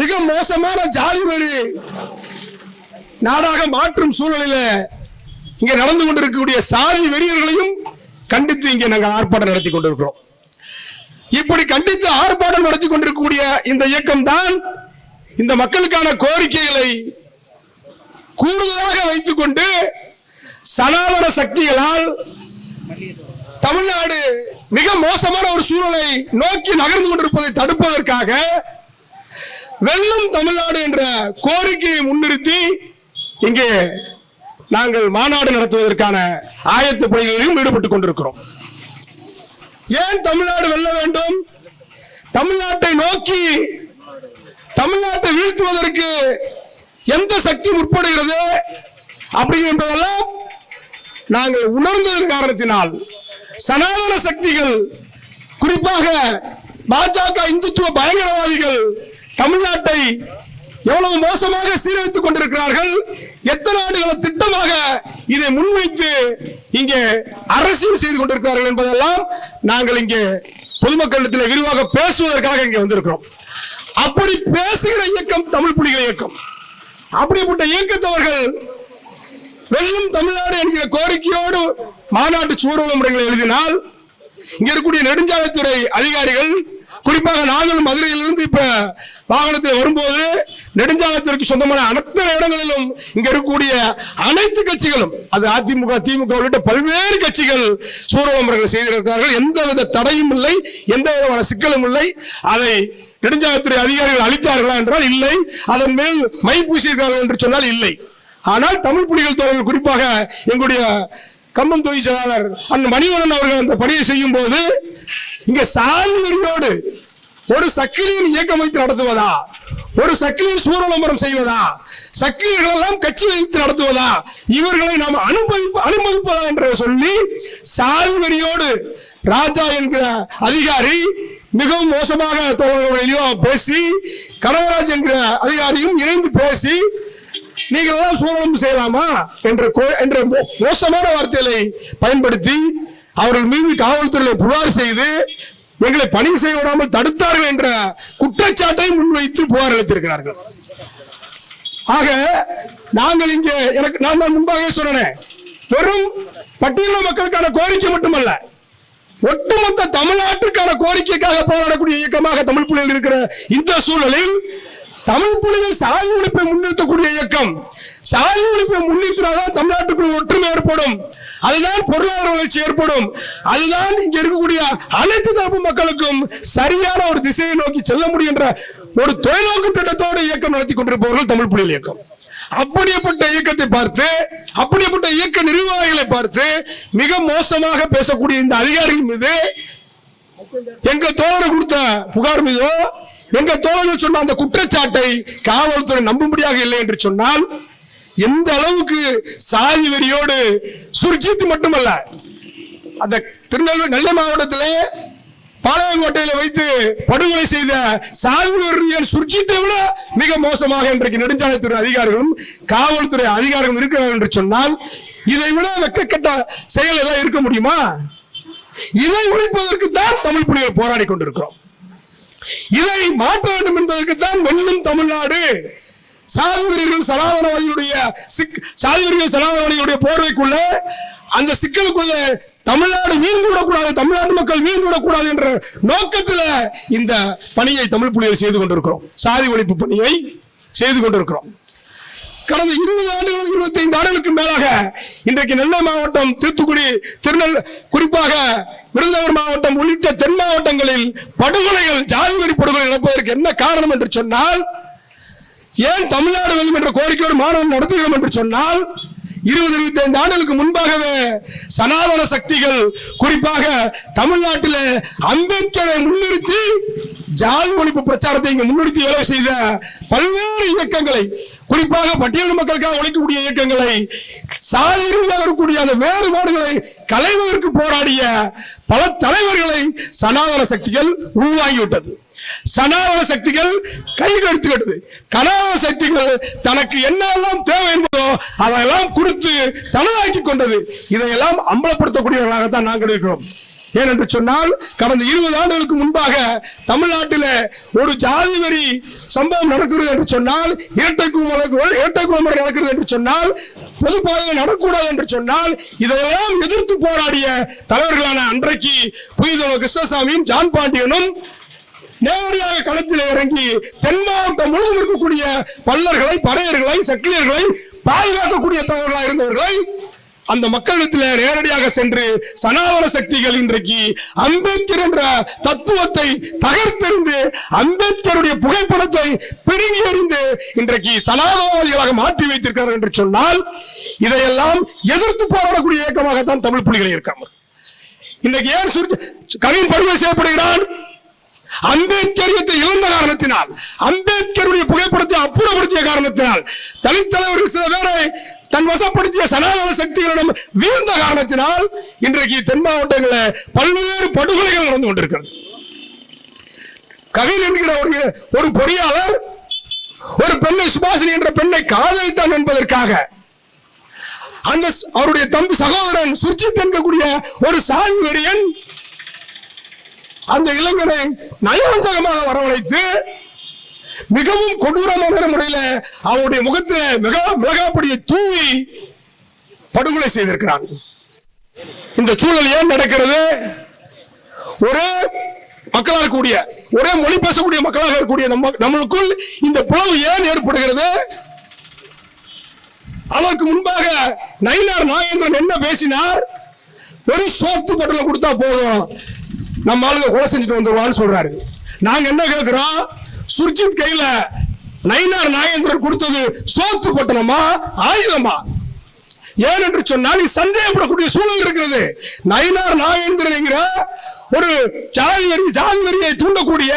மிக மோசமான ஜாதி வழி நாடாக மாற்றும் சூழலில் இங்கே நடந்து கொண்டிருக்கக்கூடிய சாதி வெறியர்களையும் கண்டித்து இங்கே நாங்கள் ஆர்ப்பாட்டம் நடத்தி கொண்டிருக்கிறோம். இப்படி கண்டித்து ஆர்ப்பாட்டம் நடத்தி கொண்டிருக்கக்கூடிய இந்த இயக்கம் தான் இந்த மக்களுக்கான கோரிக்கைகளை கூடுதலாக வைத்துக்கொண்டு சனாதன சக்திகளால் தமிழ்நாடு மிக மோசமான ஒரு சூழலை நோக்கி நகர்ந்து கொண்டிருப்பதை தடுப்பதற்காக வெல்லும் தமிழ்நாடு என்ற கோரிக்கையை முன்னிறுத்தி இங்கே நாங்கள் மாநாடு நடத்துவதற்கான ஆயத்த பணிகளிலும் ஈடுபட்டுக் கொண்டிருக்கிறோம். ஏன் தமிழ்நாடு வெல்ல வேண்டும்? தமிழ்நாட்டை நோக்கி தமிழ்நாட்டை வீழ்த்துவதற்கு எந்த சக்தி முற்படுகிறது அப்படிங்கிறதெல்லாம் நாங்கள் உணர்ந்ததன் காரணத்தினால் சனாதன சக்திகள் குறிப்பாக பாஜக இந்துத்துவ பயங்கரவாதிகள் தமிழ்நாட்டை எவ்வளவு மோசமாக சீரழித்துக் கொண்டிருக்கிறார்கள்? எத்தனை ஆண்டுகள திட்டமாக இதை முன்வைத்து இங்கே அரசியல் செய்து கொண்டிருக்கிறார்கள் என்பதெல்லாம் நாங்கள் இங்கே பொதுமக்களிடத்தில் விரிவாக பேசுவதற்காக இங்கே வந்திருக்கிறோம். அப்படி பேசுகிற இயக்கம் தமிழ் புலிகள் இயக்கம். அப்படிப்பட்ட இயக்கத்தவர்கள் வெல்லும் தமிழ்நாடு என்கிற கோரிக்கையோடு மாநாட்டு சூழல் முறைகளை எழுதினால் இங்க இருக்கக்கூடிய நெடுஞ்சாலைத்துறை அதிகாரிகள் குறிப்பாக நாங்கள் மதுரையிலிருந்து இப்ப வாகனத்தில் வரும்போது நெடுஞ்சாலத்திற்கு சொந்தமான அனைத்து இடங்களிலும் இங்க இருக்கக்கூடிய அனைத்து கட்சிகளும் அது அதிமுக திமுக உள்ளிட்ட பல்வேறு கட்சிகள் சூழல் செய்திருக்கிறார்கள். எந்தவித தடையும் இல்லை எந்த விதமான சிக்கலும் இல்லை. அதை நெடுஞ்சாலைத்துறை அதிகாரிகள் அளித்தார்களா என்றால் இல்லை. அதன் மேல் மை பூசியிருக்கிறார்கள் என்று சொன்னால் இல்லை. ஆனால் தமிழ் புலிகள் தோழர்கள் குறிப்பாக எங்களுடைய கம்பம் தொகுதி செயலாளர் அந்த மணிவண்ணன் அவர்கள் அந்த பணியை செய்யும் போது இங்க சாதிவர்களோடு ஒரு சக்கிலியின் இயக்கம் வைத்து நடத்துவதா? ஒரு சக்கிலியின் சூரலம்பரம் செய்வதா? சக்கிலிகள் எல்லாம் கட்சி வைத்து நடத்துவதா? இவர்களை நாம் அனுமதிப்ப அனுமதிப்பதா என்று சொல்லி சாதிவரியோடு ராஜா என்கிற அதிகாரி மிகவும் மோசமாக தோழர்களையும் பேசி கனகராஜ் என்கிற அதிகாரியும் இணைந்து பேசி நீங்கள் எல்லாம் சூழலும் செய்யலாமா? என்ற கோ- என்ற மோசமான வார்த்தைகளை பயன்படுத்தி அவர்கள் மீது காவல்துறையை புகார் செய்து எங்களை பணி செய்ய விடாமல் தடுத்தார்கள் என்ற குற்றச்சாட்டை முன்வைத்து புகார் அளித்திருக்கிறார்கள். ஆக நாங்கள் இங்கே எனக்கு நான் தான் முன்பாக சொன்னேன் வெறும் பட்டியல மக்களுக்கான கோரிக்கை மட்டுமல்ல ஒட்டுமொத்த தமிழ்நாட்டுக்கான கோரிக்கைக்காக போராடக்கூடிய இயக்கமாக தமிழ் புலிகள் இருக்கிற இந்த சூழலில் தமிழ் புலிகள் சாதி ஒழிப்பை முன்னிறுத்தக்கூடிய இயக்கம். சாதி ஒழிப்பை முன்னிறுத்தினால்தான் தமிழ்நாட்டுக்குள் ஒற்றுமை ஏற்படும். அதுதான் பொருளாதார வளர்ச்சி ஏற்படும். அதுதான் இங்க இருக்கக்கூடிய அனைத்து தரப்பு மக்களுக்கும் சரியான ஒரு திசையை நோக்கி செல்ல முடியும் என்ற ஒரு தொலைநோக்கு திட்டத்தோடு இயக்கம் நடத்தி கொண்டிருப்பவர்கள் தமிழ் புலிகள் இயக்கம். அப்படியப்பட்ட இயக்கத்தை பார்த்து அப்படியப்பட்ட இயக்க நிர்வாகிகளை பார்த்து மிக மோசமாக பேசக்கூடிய இந்த அதிகாரிகள் மீது எங்க தோழர் கொடுத்த புகார் மீதோ எங்க தோழர்கள் சொன்ன அந்த குற்றச்சாட்டை காவல்துறை நம்பும்படியாக இல்லை என்று சொன்னால் எந்த அளவுக்கு சாதி வெறியோடு சுர்ஜித் மட்டுமல்ல அந்த திருநெல்வேலி நெல்லை மாவட்டத்திலே பாளையங்கோட்டையில வைத்து படுகொலை செய்த சாகுபடியன் சுர்ஜித்தை விட மிக மோசமாக இன்றைக்கு நெடுஞ்சாலைத்துறை அதிகாரிகளும் காவல்துறை அதிகாரிகளும் இருக்கிறார்கள் என்று சொன்னால் இதை விட வெக்கக்கட்ட செயல் ஏதாவது இருக்க முடியுமா? இதை ஒழிப்பதற்கு தான் தமிழ் புலிகள் போராடி கொண்டிருக்கிறோம். இதை மாற்ற வேண்டும் என்பதற்குத்தான் வெல்லும் தமிழ்நாடு. சாதிவீரர்கள் சனாதனவாதியுடைய சிக் சாதிவீரர்கள் சனாதனவாதியுடைய போர்வைக்குள்ள அந்த சிக்கலுக்குள்ள தமிழ்நாடு வீழ்ந்து விடக்கூடாது தமிழ்நாட்டு மக்கள் வீழ்ந்து விடக்கூடாது என்ற நோக்கத்தில் இந்த பணியை தமிழ் புலிகள் செய்து கொண்டிருக்கிறோம். சாதி ஒழிப்பு பணியை செய்து கொண்டிருக்கிறோம். கடந்த இருபது ஆண்டுகள் இருபத்தி ஐந்து ஆண்டுகளுக்கு மேலாக இன்றைக்கு நெல்லை மாவட்டம் தூத்துக்குடி திருநெல் குறிப்பாக விருதுநகர் மாவட்டம் உள்ளிட்ட தென் மாவட்டங்களில் படுகொலைகள் ஜாதி வரி படுகொலை நடப்பதற்கு என்ன காரணம் என்று சொன்னால் ஏன் தமிழ்நாடு வேண்டும் என்ற கோரிக்கையோடு மாணவன் நடத்துகிறோம் என்று சொன்னால் இருபது இருபத்தி ஐந்து ஆண்டுகளுக்கு முன்பாகவே சனாதன சக்திகள் குறிப்பாக தமிழ்நாட்டில் அம்பேத்கரை முன்னிறுத்தி ஜாதி ஒழிப்பு பிரச்சாரத்தை இங்கு முன்னிறுத்தி வேலை செய்த பல்வேறு இயக்கங்களை குறிப்பாக பட்டியல் மக்களுக்காக உழைக்கக்கூடிய இயக்கங்களை சாதி ரீதியாக இருக்கக்கூடிய அந்த வேறுபாடுகளை களைவதற்கு போராடிய பல தலைவர்களை சனாதன சக்திகள் உருவாகிவிட்டது சனாதன சக்திகள் கை கெடுத்துக்கிட்டது கனாதன சக்திகள் தனக்கு என்னெல்லாம் தேவை என்பதோ அதெல்லாம் கொடுத்து தனதாக்கி கொண்டது. இதையெல்லாம் அம்பலப்படுத்தக்கூடியவர்களாகத்தான் நாங்கள் இருக்கிறோம். ஏனென்று சொன்னால் கடந்த இருபது ஆண்டுகளுக்கு முன்பாக தமிழ்நாட்டில் ஒரு ஜாதி வரி சம்பவம் நடக்கிறது என்று சொன்னால் இரட்டை குடும்பம் இரட்டை முறை நடக்கிறது என்று சொன்னால் பொது பாதையில் நடக்கூடாது என்று சொன்னால் இதையெல்லாம் எதிர்த்து போராடிய தலைவர்களான அன்றைக்கு புனித கிருஷ்ணசாமியும் ஜான் பாண்டியனும் நேரடியாக களத்தில் இறங்கி தென் மாவட்டம் முழுவதும் இருக்கக்கூடிய பல்லர்களை படையர்களை சக்கிலியர்களை பாதுகாக்கக்கூடிய தலைவர்களாக இருந்தவர்களை அந்த மக்களிடத்தில் நேரடியாக சென்று சனாதன சக்திகள் இன்றைக்கு அம்பேத்கர் என்ற தத்துவத்தை தகர்த்தெறிந்து அம்பேத்கருடைய புகைப்படத்தை பிடுங்கி எறிந்து இன்றைக்கு சனாதனவாதிகளாக மாற்றி வைத்திருக்கிறார் என்று சொன்னால் இதையெல்லாம் எதிர்த்து போராடக்கூடிய இயக்கமாகத்தான் தமிழ் புலிகள் இருக்காங்க. இன்னைக்கு ஏன் சுருக்க கவின் படுகொலை செய்யப்படுகிறான்? அம்பேத்கரியத்தை இழந்த காரணத்தினால் அம்பேத்கருடைய புகைப்படத்தை அப்புறப்படுத்திய காரணத்தினால் தலித் தலைவர்கள் சில பேரை தன் வசப்படுத்திய சனாதன சக்திகளிடம் வீழ்ந்த காரணத்தினால் இன்றைக்கு தென் மாவட்டங்களில் பல்வேறு படுகொலைகள் நடந்து கொண்டிருக்கிறது. கவின் என்கிற ஒரு ஒரு பொறியாளர் ஒரு பெண்ணை சுபாஷினி என்ற பெண்ணை காதலித்தான் என்பதற்காக அந்த அவருடைய தம்பி சகோதரன் சுர்ஜித் என்கக்கூடிய ஒரு சாதி வெறியன் அந்த இளைஞனை நயவஞ்சகமாக வரவழைத்து மிகவும் கொடூரமான முறையில் அவனுடைய முகத்தில் மிக மிளகாப்படியை தூவி படுகொலை செய்திருக்கிறான். இந்த சூழல் ஏன் நடக்கிறது? ஒரே மக்களாக இருக்கக்கூடிய ஒரே மொழி பேசக்கூடிய மக்களாக இருக்கக்கூடிய நம்ம நம்மளுக்குள் இந்த பிளவு ஏன் ஏற்படுகிறது? அதற்கு முன்பாக நயினார் நாகேந்திரன் என்ன பேசினார்? ஒரு சோத்து பட்டலம் கொடுத்தா போதும். நம்ம ஆளுங்க கொலை செஞ்சுட்டு வந்துருவான்னு சொல்றாரு. நாங்க என்ன கேட்கிறோம்? சுர்ஜித் கையில நயினார் நாகேந்திரன் கொடுத்தது சோத்து பட்டணமா ஆயுதமா? ஏன் என்று சொன்னால் இது சந்தேகப்படக்கூடிய சூழல் இருக்கிறது. நயினார் நாகேந்திரன் என்கிற ஒரு ஜாதி வரி ஜாதி வரியை தூண்டக்கூடிய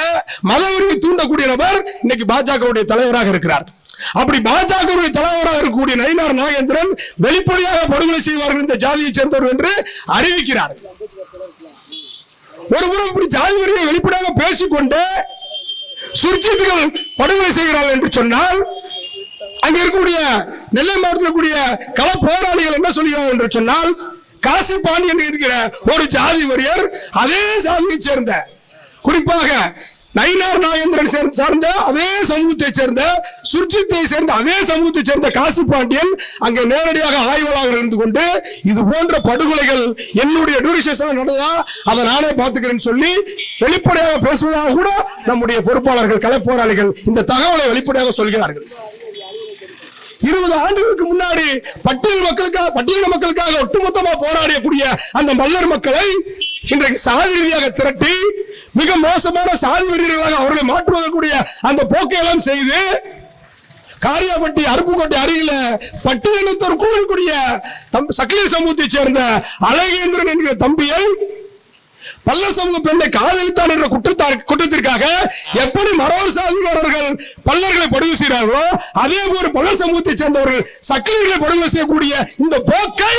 மத வரியை தூண்டக்கூடிய நபர் இன்னைக்கு பாஜகவுடைய தலைவராக இருக்கிறார். அப்படி பாஜகவுடைய தலைவராக இருக்கக்கூடிய நயினார் நாகேந்திரன் வெளிப்படையாக படுகொலை செய்வார்கள் இந்த ஜாதியை சேர்ந்தவர் என்று அறிவிக்கிறார். ஒருபுறம் இப்படி ஜாதி வரியை வெளிப்படையாக பேசிக்கொண்டு சுர்ஜித்துகள் படுகொலை செய்கிறார்கள் என்று சொன்னால் அங்க இருக்கக்கூடிய நெல்லை மாவட்டத்தில் கூடிய கள போராளிகள் என்ன சொல்கிறார்கள் என்று சொன்னால் காசி என்று இருக்கிற ஒரு ஜாதி வரியர் அதே சாதியைச் சேர்ந்த குறிப்பாக நயினார் நாகேந்திரன் சேர்ந்த- சார்ந்த அதே சமூகத்தை சேர்ந்த சுர்ஜித்தை சேர்ந்த அதே சமூகத்தை சேர்ந்த காசி பாண்டியன் அங்கே நேரடியாக ஆய்வாளர் இருந்து கொண்டு இது போன்ற படுகொலைகள் என்னுடைய டூரிசேஷன் நடந்ததா அதை நானே பார்த்துக்கிறேன்னு சொல்லி வெளிப்படையாக பேசுவதாக கூட நம்முடைய பொறுப்பாளர்கள் கள போராளிகள் இந்த தகவலை வெளிப்படையாக சொல்கிறார்கள். இருபது ஆண்டுகளுக்கு முன்னாடி பட்டியல் மக்களுக்காக பட்டியல் மக்களுக்காக ஒட்டுமொத்தமா போராடக்கூடிய அந்த மல்லர் மக்களை இன்றைக்கு சாதி ரீதியாக திரட்டி மிக மோசமான சாதி வெறியர்களாக அவர்களை மாற்றுவதற்குரிய அந்த போக்கை எல்லாம் செய்து காரியாபட்டி அருப்புக்கோட்டை அருகில பட்டியலத்தோர் கூறக்கூடிய தம் சக்கிலிய சமூகத்தைச் சேர்ந்த அழகேந்திரன் என்கிற தம்பியை பல்ல சமூக பெண்ணை காதலித்தான் என்ற குற்றத்தா குற்றத்திற்காக எப்படி மரவர் சாதிக்காரர்கள் பல்லர்களை படுகொலை செய்கிறார்களோ அதே போல பல்லர் சமூகத்தைச் சேர்ந்தவர்கள் சக்கிலிகளை படுகொலை செய்யக்கூடிய இந்த போக்கை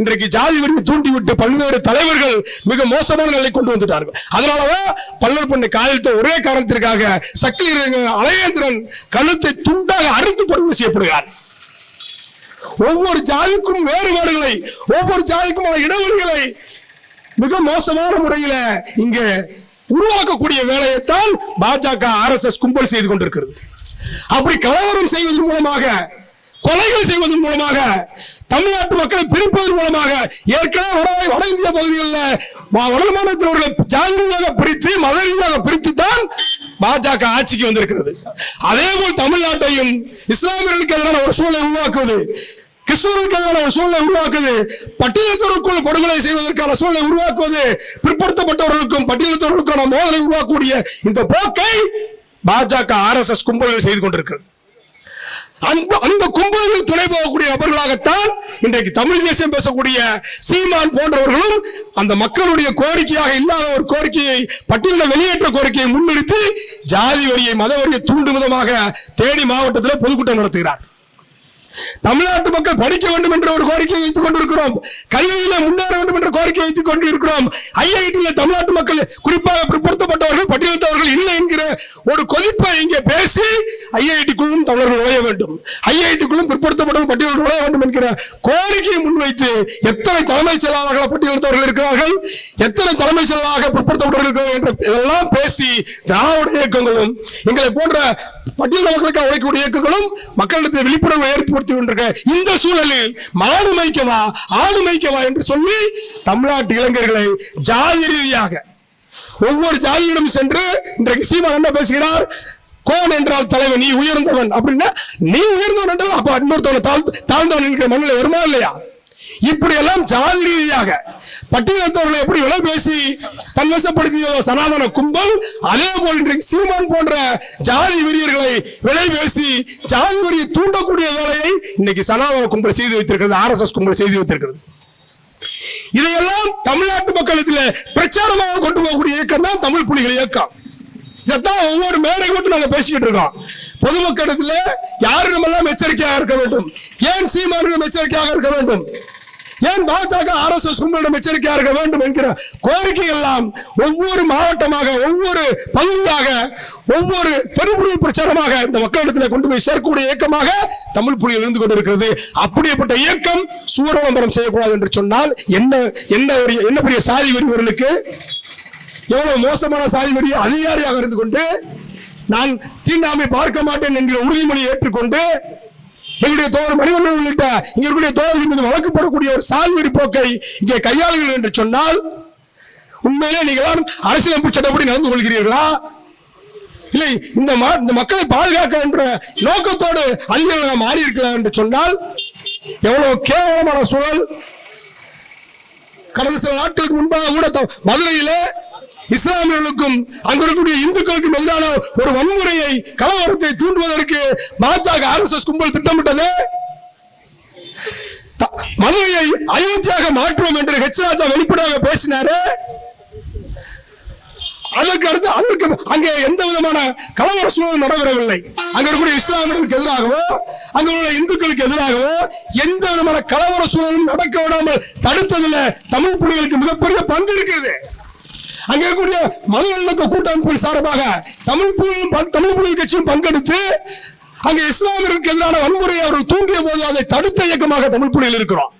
இன்றைக்கு ஜாதி வரியை தூண்டிவிட்டு பல்வேறு தலைவர்கள் மிக மோசமான நிலை கொண்டு வந்துட்டார்கள். அதனாலதான் பல்லர் பெண்ணை காதலித்த ஒரே காரணத்திற்காக சக்கிலியர் அழகேந்திரன் கழுத்தை துண்டாக அறுத்து படுகொலை செய்யப்படுகிறார். ஒவ்வொரு ஜாதிக்கும் வேறுபாடுகளை ஒவ்வொரு ஜாதிக்கும் இடஒதுகளை மிக மோசமான முறையில இங்க உருவாக்கக்கூடிய வேலையைத்தான் பாஜக ஆர்எஸ்எஸ் கும்பல் செய்து கொண்டிருக்கிறது. அப்படி கலவரம் செய்வதன் மூலமாக கொலைகள் செய்வதன் மூலமாக தமிழ்நாட்டு மக்களை பிரிப்பதன் மூலமாக ஏற்கனவே வட வட இந்திய பகுதிகளில் வட மாநிலத்தில் ஜாதி ரீதியாக பிரித்து மத ரீதியாக பிரித்து தான் பாஜக ஆட்சிக்கு வந்திருக்கிறது. அதே போல் தமிழ்நாட்டையும் இஸ்லாமியர்களுக்கு எதிரான ஒரு சூழலை உருவாக்குவது கிறிஸ்தவர்களுக்கு எதிரான ஒரு சூழலை உருவாக்குவது பட்டியலத்தோருக்குள் படுகொலை செய்வதற்கான சூழ்நிலை உருவாக்குவது. பிற்படுத்தப்பட்டவர்களுக்கும் பட்டியலத்தோருக்கான மோதலை உருவாக்கக்கூடிய இந்த போக்கை பாஜக ஆர்எஸ்எஸ் கும்பல்கள் செய்து கொண்டிருக்கிறது. அந்த அந்த கும்பலுக்கு துணை போகக்கூடிய நபர்களாகத்தான் இன்றைக்கு தமிழ் தேசியம் பேசக்கூடிய சீமான் போன்றவர்களும் அந்த மக்களுடைய கோரிக்கையாக இல்லாத ஒரு கோரிக்கையை பட்டியலில் வெளியேற்ற கோரிக்கையை முன்னிறுத்தி ஜாதி வரியை மத வரியை தூண்டும் விதமாக தேனி மாவட்டத்தில் பொதுக்கூட்டம் நடத்துகிறார். தமிழ்நாட்டு மக்கள் படிக்க வேண்டும் என்ற ஒரு கோரிக்கை வைத்துக் கொண்டிருக்கிறோம். கல்வியில முன்னேற வேண்டும் என்ற கோரிக்கை வைத்துக் கொண்டிருக்கிறோம். ஐஐடியில் தமிழ்நாட்டு மக்கள் குறிப்பாக பிற்படுத்தப்பட்டவர்கள் பட்டியலிட்டவர்கள் இல்லை என்கிற ஒரு கொதிப்பை இங்கே பேசி ஐஐடிக்குள்ளும் தமிழர்கள் நுழைய வேண்டும். ஐஐடிக்குள்ளும் பிற்படுத்தப்பட்டவர்கள் பட்டியலில் நுழைய வேண்டும் என்கிற கோரிக்கையை முன்வைத்து எத்தனை தலைமைச் செயலாளர்கள் பட்டியலிட்டவர்கள் இருக்கிறார்கள் எத்தனை தலைமைச் செயலாளராக பிற்படுத்தப்பட்டவர்கள் இருக்கிறார்கள் என்ற இதெல்லாம் பேசி திராவிட இயக்கங்களும் எங்களை போன்ற பட்டியல் மக்களுக்காக உழைக்கக்கூடிய இயக்கங்களும் மக்களிடத்தில் விழிப்புணர்வை ஏற்படுத்தி கொண்டிருக்க இந்த சூழலில் மாடு மைக்கவா ஆடு மைக்கவா என்று சொல்லி தமிழ்நாட்டு இளைஞர்களை ஜாதி ரீதியாக ஒவ்வொரு ஜாதியிடம் சென்று இன்றைக்கு சீமான் என்ன பேசுகிறார்? கோன் என்றால் தலைவன் நீ உயர்ந்தவன். அப்படின்னா நீ உயர்ந்தவன் என்றால் அப்ப இன்னொருத்தவன் தாழ் தாழ்ந்தவன் என்கிற மண்ணில் வருமா இல்லையா? இப்படி எல்லாம் ஜாதி ரீதியாக பட்டியலத்தவர்களை எப்படி விலை பேசி தன்வசப்படுத்திய சனாதன கும்பல் அதே போல் இன்றைக்கு சீமான் போன்ற ஜாதி வெறியர்களை விலை பேசி ஜாதி வெறியை தூண்டக்கூடிய வேலையை இன்னைக்கு சனாதன கும்பல் செய்து வைத்திருக்கிறது ஆர்எஸ்எஸ் கும்பல் செய்து வைத்திருக்கிறது. இதையெல்லாம் தமிழ்நாட்டு மக்களத்தில் பிரச்சாரமாக கொண்டு போகக்கூடிய இயக்கம் தான் தமிழ் புலிகள் இயக்கம். இதைத்தான் ஒவ்வொரு மேடை மட்டும் நாங்க பேசிக்கிட்டு இருக்கோம். பொதுமக்களிடத்துல நம்ம எல்லாம் எச்சரிக்கையாக இருக்க வேண்டும்? ஏன் சீமானிடம் எச்சரிக்கையாக இருக்க வேண்டும்? ஏன் பாஜக ஆர்எஸ்எஸ் உங்களிடம் எச்சரிக்கையாக இருக்க வேண்டும் என்கிற கோரிக்கை எல்லாம் ஒவ்வொரு மாவட்டமாக ஒவ்வொரு பகுதியாக ஒவ்வொரு தெருமுறை பிரச்சாரமாக இந்த மக்களிடத்தில் கொண்டு போய் சேர்க்கக்கூடிய இயக்கமாக தமிழ் புலிகள் இருந்து கொண்டிருக்கிறது. அப்படிப்பட்ட இயக்கம் சூரவம்பரம் செய்யக்கூடாது என்று சொன்னால் என்ன என்ன ஒரு என்ன பெரிய சாதி வரிவர்களுக்கு எவ்வளவு மோசமான சாதி வெறிய அதிகாரியாக இருந்து கொண்டு நான் தீண்டாமை பார்க்க மாட்டேன் என்கிற உறுதிமொழியை ஏற்றுக்கொண்டு எங்களுடைய தோழர் மணிவண்ணன் உள்ளிட்ட இங்க இருக்கக்கூடிய தோழர்கள் மீது வழக்கப்படக்கூடிய ஒரு சால்வெறி போக்கை இங்கே கையாளுங்கள் என்று சொன்னால் உண்மையிலே நீங்கள் அரசியலமைப்பு சட்டப்படி நடந்து கொள்கிறீர்களா? இல்லை இந்த இந்த மக்களை பாதுகாக்க என்ற நோக்கத்தோடு அதிகாரிகள் மாறி இருக்கலாம் என்று சொன்னால் எவ்வளவு கேவலமான சூழல். கடந்த சில நாட்களுக்கு முன்பாக கூட மதுரையிலே இஸ்லாமியர்களுக்கும் அங்க இருக்கக்கூடிய இந்துக்களுக்கும் எதிரான ஒரு வன்முறையை கலவரத்தை தூண்டுவதற்கு பாஜக எஸ் கும்பல் திட்டமிட்டது. மதுரையை அயோத்தியாக மாற்றுவோம் என்று ஹெச் ராஜா வெளிப்படையாக பேசினாரு. அதற்கு அடுத்து அதற்கு அங்கே எந்த விதமான கலவர சூழல் நடைபெறவில்லை. அங்க இருக்கக்கூடிய இஸ்லாமியர்களுக்கு எதிராகவோ அங்க உள்ள இந்துக்களுக்கு எதிராகவோ எந்த விதமான கலவர சூழலும் நடக்க விடாமல் தடுத்ததுல தமிழ் புலிகளுக்கு மிகப்பெரிய பங்கு இருக்கிறது. அங்க இருக்கக்கூடிய மத நல்லிணக்க கூட்டமைப்பின் சார்பாக தமிழ் புலியும் தமிழ் புலிகள் கட்சியும் பங்கெடுத்து அங்கே இஸ்லாமியருக்கு எதிரான வன்முறையை அவர்கள் தூண்டிய போது அதை தடுத்த இயக்கமாக தமிழ் புலியில் இருக்கிறோம்.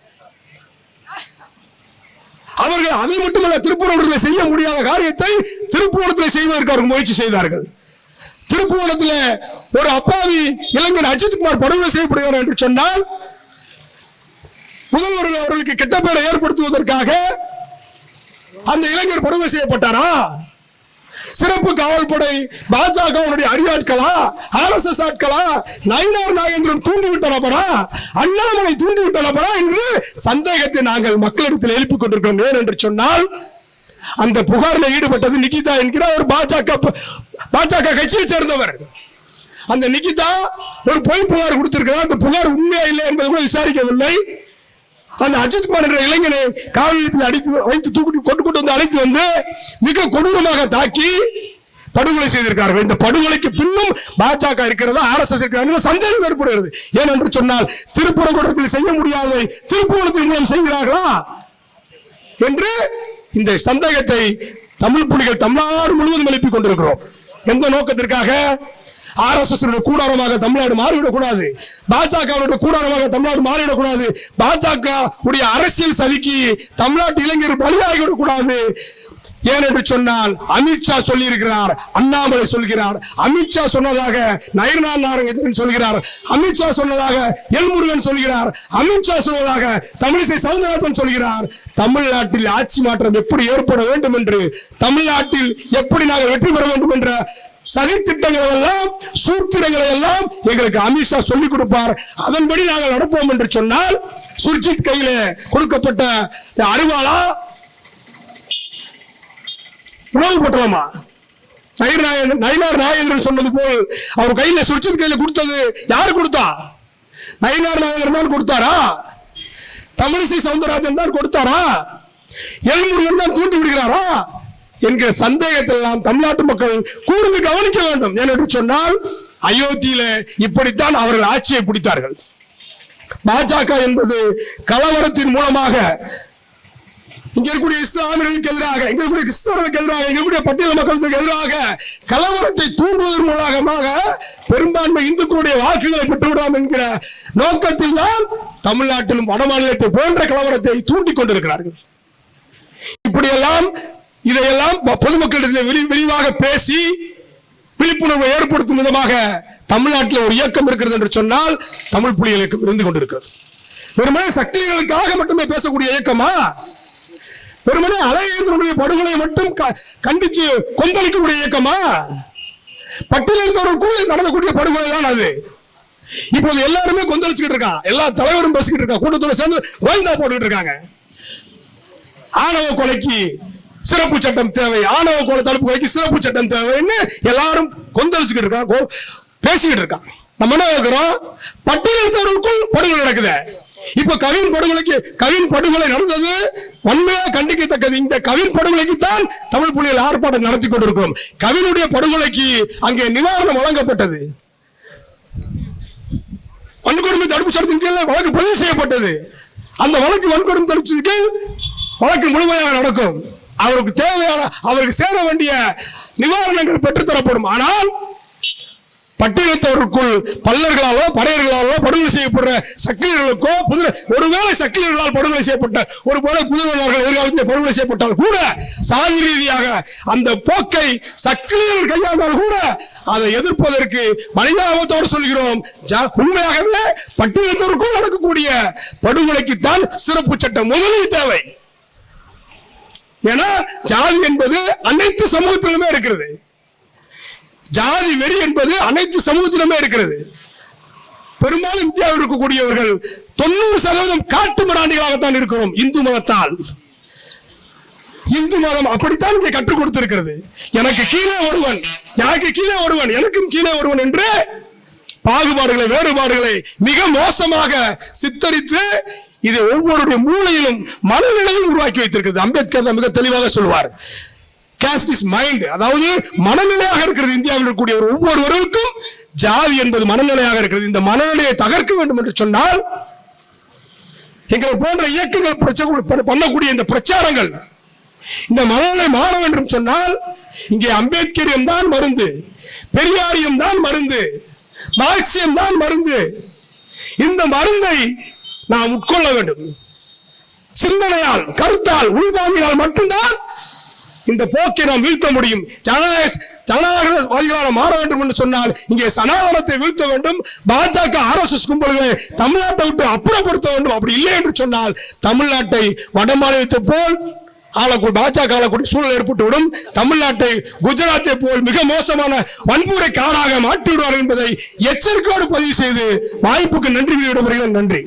அவர்கள் அதை மட்டுமல்ல திருப்பூரத்தில் செய்ய முடியாத காரியத்தை திருப்பூரத்தில் செய்வதற்கு அவர்கள் முயற்சி செய்தார்கள். திருப்பூரத்தில் ஒரு அப்பாவி இளைஞர் அஜித்குமார் படுகொலை செய்யப்படுகிறார் என்று சொன்னால் முதல்வர்கள் அவர்களுக்கு கெட்ட பெயரை ஏற்படுத்துவதற்காக அந்த இளைஞர் படுகொலை செய்யப்பட்டாரா? சிறப்பு காவல்படை பாஜகவுடைய அடியாட்களா? ஆர்எஸ்எஸ் ஆட்களா? நயினார் நாகேந்திரன் தூண்டி விட்ட அண்ணாமலை தூண்டி விட்ட என்று சந்தேகத்தை நாங்கள் மக்களிடத்தில் எழுப்பிக் கொண்டிருக்கிறோம். ஏன் என்று சொன்னால் அந்த புகாரில் ஈடுபட்டது நிகிதா என்கிற ஒரு பாஜக பாஜக கட்சியை சேர்ந்தவர். அந்த நிகிதா ஒரு பொய் புகார் கொடுத்திருக்கிறார். அந்த புகார் உண்மையா இல்லை என்பதை கூட விசாரிக்கவில்லை. அந்த அஜித்குமார் என்ற இளைஞனை காவல் நிலையத்தில் அடித்து வைத்து தூக்கிட்டு கொண்டு கொண்டு வந்து அழைத்து வந்து மிக கொடூரமாக தாக்கி படுகொலை செய்திருக்கார்கள் இந்த படுகொலைக்கு பின்னும் பாஜக இருக்கிறதா ஆர்எஸ்எஸ் இருக்கிறதா சந்தேகம் ஏற்படுகிறது. ஏனென்று சொன்னால் திருப்பரங்குன்றத்தில் செய்ய முடியாததை திருப்புவனத்தின் மூலம் செய்கிறார்களா என்று இந்த சந்தேகத்தை தமிழ் புலிகள் தமிழ்நாடு முழுவதும் எழுப்பிக் கொண்டிருக்கிறோம். எந்த நோக்கத்திற்காக? ஆர்எஸ்எஸ் கூடாரமாக தமிழ்நாடு மாறிவிடக்கூடாது. பாஜக கூடாரமாக தமிழ்நாடு மாறிவிடக்கூடாது. பாஜக உடைய அரசியல் சதிக்கு தமிழ்நாட்டு இளைஞர் பலியாகிவிடக்கூடாது. ஏன் என்று சொன்னால் அமித்ஷா சொல்லி இருக்கிறார் அண்ணாமலை சொல்கிறார். அமித்ஷா சொன்னதாக நயனா நாரங்கன் சொல்கிறார். அமித்ஷா சொன்னதாக எல்முருகன் சொல்கிறார். அமித்ஷா சொன்னதாக தமிழிசை சவுந்தரராஜன் சொல்கிறார். தமிழ்நாட்டில் ஆட்சி மாற்றம் எப்படி ஏற்பட வேண்டும் என்று தமிழ்நாட்டில் எப்படி நாங்கள் வெற்றி பெற வேண்டும் என்ற சதி திட்டங்கள் எல்லாம் சூத்திரங்களை எல்லாம் எங்களுக்கு அமித்ஷா சொல்லிக் கொடுப்பார். அதன்படி நாங்கள் நடப்போம் என்று சொன்னால் சுர்ஜித் கையில கொடுக்கப்பட்ட அருவாளா உணவு பட்டலாமா? நயிர் நாயேந்திரன் நயினார் நாயேந்திரன் சொன்னது போல் அவர் கையில சுர்ஜித் கையில கொடுத்தது யார் கொடுத்தா? நயினார் நாயகர் தான் கொடுத்தாரா? தமிழிசை சவுந்தரராஜன் தான் கொடுத்தாரா? எல்முருகன் தான் தூண்டி விடுகிறாரா? என்கிற சந்தேகத்தில் எல்லாம் தமிழ்நாட்டு மக்கள் கூர்ந்து கவனிக்க வேண்டும். ஏனென்று சொன்னால் அயோத்தியில இப்படித்தான் அவர்கள் ஆட்சியை பிடித்தார்கள். பாஜக என்பது கலவரத்தின் மூலமாக இங்க இருக்கக்கூடிய இஸ்லாமியர்களுக்கு எதிராக இங்க இருக்கக்கூடிய கிறிஸ்தவர்களுக்கு எதிராக இங்க இருக்கக்கூடிய பட்டியல் மக்களுக்கு எதிராக கலவரத்தை தூண்டுவதன் மூலமாக பெரும்பான்மை இந்துக்களுடைய வாக்குகளை பெற்றுவிடாம் என்கிற நோக்கத்தில் தான் தமிழ்நாட்டிலும் வட மாநிலத்தை போன்ற கலவரத்தை தூண்டிக் கொண்டிருக்கிறார்கள். இப்படியெல்லாம் இதையெல்லாம் பொதுமக்களிடத்தில் விரிவாக பேசி விழிப்புணர்வை ஏற்படுத்தும் விதமாக தமிழ்நாட்டில் ஒரு இயக்கம் இருக்கிறது என்று சொன்னால் தமிழ் புலிகள் இயக்கம் இருந்து கொண்டிருக்கிறது. வெறுமனே சக்திகளுக்காக மட்டுமே பேசக்கூடிய இயக்கமா? வெறுமனே அலையேந்திரனுடைய படுகொலை மட்டும் க- கண்டித்து கொந்தளிக்கக்கூடிய இயக்கமா? பட்டியலெடுத்தவர்களுக்குள் நடந்தக்கூடிய படுகொலை தான் அது. இப்போது எல்லாருமே கொந்தளிச்சுக்கிட்டு இருக்கான் எல்லா தலைவரும் பேசிக்கிட்டு இருக்கான் கூட்டத்தோட சேர்ந்து கோயந்தா போட்டுக்கிட்டு இருக்காங்க. ஆணவ கொலைக்கு சிறப்பு சட்டம் தேவை. ஆணவ கோல தடுப்பு வைக்க சிறப்பு சட்டம் தேவைன்னு எல்லாரும் கொந்தளிச்சுக்கிட்டு இருக்கான் கோ- பேசிக்கிட்டு இருக்கான் நம்ம என்ன இருக்கிறோம் பட்டியலெடுத்தவர்களுக்குள் படுகொலை நடக்குது. இப்ப கவின் படுகொலைக்கு கவின் படுகொலை நடந்தது உண்மையாக கண்டிக்கத்தக்கது. இந்த கவின் படுகொலைக்கு தான் தமிழ் புலிகள் ஆர்ப்பாட்டம் நடத்தி கொண்டிருக்கிறோம். கவினுடைய படுகொலைக்கு அங்கே நிவாரணம் வழங்கப்பட்டது. வன்கொடுமை தடுப்பு சட்டத்தின் கீழே வழக்கு பதிவு செய்யப்பட்டது. அந்த வழக்கு வன்கொடுமை தடுப்பு கீழ் வழக்கு முழுமையாக நடக்கும். அவருக்கு தேவையான அவருக்கு சேர வேண்டிய நிவாரணங்கள் பெற்றுத்தரப்படும். ஆனால் பட்டியலத்தவருக்குள் பல்லர்களாலோ படையர்களாலோ படுகொலை செய்யப்படுற சக்கிலியர்களுக்கோ புதிர ஒருவேளை சக்கிலியர்களால் படுகொலை செய்யப்பட்ட ஒரு போல புதுவர்கள் எதிர்காலத்தில் படுகொலை செய்யப்பட்டால் கூட சாதி ரீதியாக அந்த போக்கை சக்கிலியர்கள் கையாண்டால் கூட அதை எதிர்ப்பதற்கு மனிதாபத்தோடு சொல்கிறோம். ஜா- உண்மையாகவே பட்டியலிட்டவருக்குள் நடக்கக்கூடிய படுகொலைக்குத்தான் சிறப்பு சட்டம் முதலில் தேவை. ஏன்னா ஜாதி என்பது அனைத்து சமூகத்திலுமே இருக்கிறது. ஜாதி வெறி என்பது அனைத்து சமூகத்திலுமே இருக்கிறது. பெரும்பாலும் இந்தியாவில் இருக்கக்கூடியவர்கள் தொண்ணூறு சதவீதம் காட்டு மிராண்டிகளாகத்தான் இருக்கிறோம் இந்து மதத்தால். இந்து மதம் அப்படித்தான் இங்கே கற்றுக் கொடுத்திருக்கிறது. எனக்கு கீழே ஒருவன் எனக்கு கீழே ஒருவன் எனக்கும் கீழே ஒருவன் என்று பாகுபாடுகளை வேறுபாடுகளை மிக மோசமாக சித்தரித்து இது ஒவ்வொருடைய மூளையிலும் மனநிலையும் உருவாக்கி வைத்திருக்கிறது. அம்பேத்கர் தான் மிக தெளிவாக சொல்வார். கேஸ்ட் இஸ் மைண்ட் அதாவது மனநிலையாக இருக்கிறது. இந்தியாவில் இருக்கக்கூடிய ஒவ்வொருவருக்கும் ஜாதி என்பது மனநிலையாக இருக்கிறது. இந்த மனநிலையை தகர்க்க வேண்டும் என்று சொன்னால் எங்களை போன்ற இயக்கங்கள் பண்ணக்கூடிய இந்த பிரச்சாரங்கள் இந்த மனநிலை மாற வேண்டும் சொன்னால் இங்கே அம்பேத்கரியம் தான் மருந்து பெரியாரியம் தான் மருந்து மார்க்சியம் தான் மருந்து. இந்த மருந்தை நாம் உட்கொள்ள வேண்டும். சிந்தனையால் கருத்தால் உள்வாங்கினால் மட்டும்தான் இந்த போக்கை நாம் வீழ்த்த முடியும். ஜனநாயக ஜனநாயகவாதிகளாக மாற வேண்டும் என்று சொன்னால் இங்கே சனாதனத்தை வீழ்த்த வேண்டும். பாஜக ஆர்எஸ்எஸ் கும்பல்களை தமிழ்நாட்டை விட்டு அப்புறப்படுத்த வேண்டும். அப்படி இல்லை என்று சொன்னால் தமிழ்நாட்டை வட மாநிலத்தை போல் ஆளக்கூடிய பாஜக ஆளக்கூடிய சூழல் ஏற்பட்டுவிடும் தமிழ்நாட்டை குஜராத்தை போல் மிக மோசமான வன்முறைக்காராக காடாக என்பதை எச்சரிக்கையோடு பதிவு செய்து வாய்ப்புக்கு நன்றி விடைபெறுகிறேன். நன்றி.